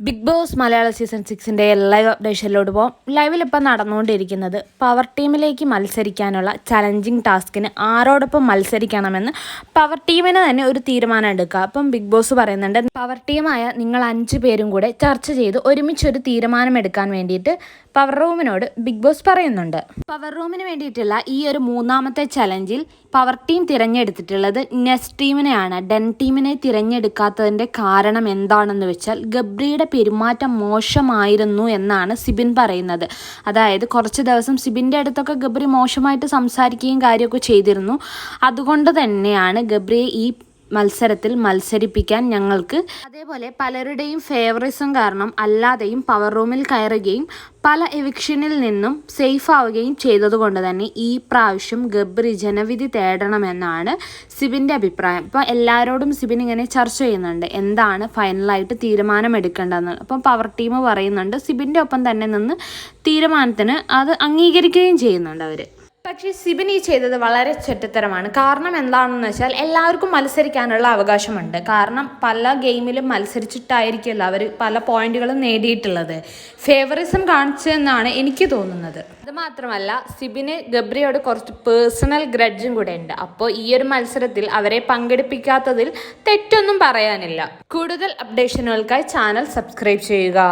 Big boss മലയാള season സിക്സിന്റെ live അപ്ഡേഷനിലോട്ട് പോകാം ലൈവിൽ ഇപ്പം നടന്നുകൊണ്ടിരിക്കുന്നത് പവർ ടീമിലേക്ക് മത്സരിക്കാനുള്ള ചലഞ്ചിങ് ടാസ്കിന് ആരോടൊപ്പം മത്സരിക്കണമെന്ന് പവർ ടീമിന് തന്നെ ഒരു തീരുമാനം എടുക്കുക അപ്പം ബിഗ് ബോസ് പറയുന്നുണ്ട് പവർ ടീമായ നിങ്ങൾ അഞ്ച് പേരും കൂടെ ചർച്ച ചെയ്ത് ഒരുമിച്ചൊരു തീരുമാനം എടുക്കാൻ വേണ്ടിയിട്ട് പവർ റൂമിനോട് ബിഗ് ബോസ് പറയുന്നുണ്ട്. പവർ റൂമിന് വേണ്ടിയിട്ടുള്ള ഈ ഒരു മൂന്നാമത്തെ ചലഞ്ചിൽ പവർ ടീം തിരഞ്ഞെടുത്തിട്ടുള്ളത് നെസ് ടീമിനെയാണ് ഡെൻ ടീമിനെ തിരഞ്ഞെടുക്കാത്തതിന്റെ കാരണം എന്താണെന്ന് വെച്ചാൽ ഗബ്രിയുടെ പെരുമാറ്റം മോശമായിരുന്നു എന്നാണ് സിബിൻ പറയുന്നത്. അതായത് കുറച്ച് ദിവസം സിബിന്റെ അടുത്തൊക്കെ ഗബ്രി മോശമായിട്ട് സംസാരിക്കുകയും കാര്യമൊക്കെ ചെയ്തിരുന്നു. അതുകൊണ്ട് തന്നെയാണ് ഗബ്രിയെ ഈ മത്സരത്തിൽ മത്സരിപ്പിക്കാൻ ഞങ്ങൾക്ക് അതേപോലെ പലരുടെയും ഫേവറിസം കാരണം അല്ലാതെയും പവർ റൂമിൽ കയറുകയും പല എവിക്ഷനിൽ നിന്നും സേഫ് ആവുകയും ചെയ്തതുകൊണ്ട് തന്നെ ഈ പ്രാവശ്യം ഗബ്രി ജനവിധി തേടണമെന്നാണ് സിബിന്റെ അഭിപ്രായം. അപ്പോൾ എല്ലാവരോടും സിബിൻ ഇങ്ങനെ ചർച്ച ചെയ്യുന്നുണ്ട്. എന്താണ് ഫൈനലായിട്ട് തീരുമാനമെടുക്കേണ്ടതെന്ന്. അപ്പം പവർ ടീം പറയുന്നുണ്ട്. സിബിന്റെ ഒപ്പം തന്നെ നിന്ന് തീരുമാനത്തിന് അത് അംഗീകരിക്കുകയും ചെയ്യുന്നുണ്ട് അവർ പക്ഷേ സിബിൻ ഈ ചെയ്തത് വളരെ ചെറ്റത്തരമാണ്. കാരണം എന്താണെന്ന് വെച്ചാൽ എല്ലാവർക്കും മത്സരിക്കാനുള്ള അവകാശമുണ്ട്. കാരണം പല ഗെയിമിലും മത്സരിച്ചിട്ടായിരിക്കുമല്ലോ അവർ പല പോയിന്റുകളും നേടിയിട്ടുള്ളത്. ഫേവറിസം കാണിച്ചതെന്നാണ് എനിക്ക് തോന്നുന്നത്. അത് മാത്രമല്ല സിബിന് ഗബ്രിയോട് കുറച്ച് പേഴ്സണൽ ഗ്രഡ്ജും കൂടെ ഉണ്ട്. അപ്പോൾ ഈ ഒരു മത്സരത്തിൽ അവരെ പങ്കെടുപ്പിക്കാത്തതിൽ തെറ്റൊന്നും പറയാനില്ല. കൂടുതൽ അപ്ഡേഷനുകൾക്കായി ചാനൽ സബ്സ്ക്രൈബ് ചെയ്യുക.